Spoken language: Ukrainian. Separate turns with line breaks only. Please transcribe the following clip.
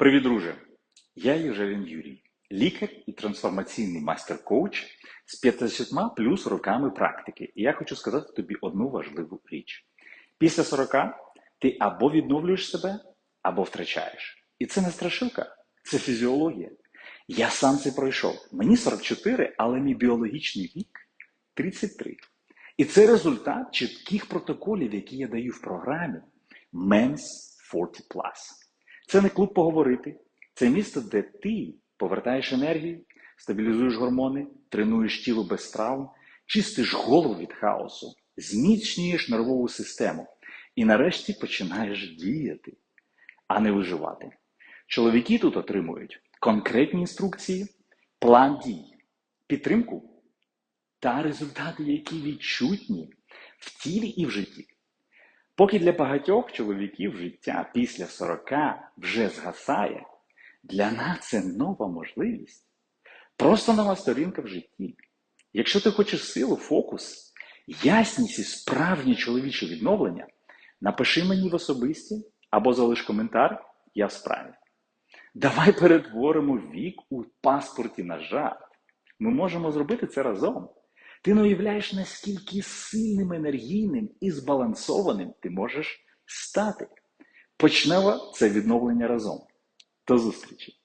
Привіт, друже! Я Єжелін Юрій, лікар і трансформаційний майстер-коуч з 50 плюс роками практики. І я хочу сказати тобі одну важливу річ: після 40 ти або відновлюєш себе, або втрачаєш. І це не страшилка, це фізіологія. Я сам це пройшов. Мені 44, але мій біологічний вік 33. І це результат чітких протоколів, які я даю в програмі Men's 40 Це не клуб поговорити, це місце, де ти повертаєш енергію, стабілізуєш гормони, тренуєш тіло без травм, чистиш голову від хаосу, зміцнюєш нервову систему і нарешті починаєш діяти, а не виживати. Чоловіки тут отримують конкретні інструкції, план дій, підтримку та результати, які відчутні в тілі і в житті. Поки для багатьох чоловіків життя після 40 вже згасає, для нас це нова можливість. Просто нова сторінка в житті. Якщо ти хочеш силу, фокус, ясність і справжнє чоловіче відновлення, напиши мені в особисті або залиш коментар, я в справі. Давай перетворимо вік у паспорті на жарт. Ми можемо зробити це разом. Ти не уявляєш, наскільки сильним, енергійним і збалансованим ти можеш стати. Почнемо це відновлення разом. До зустрічі!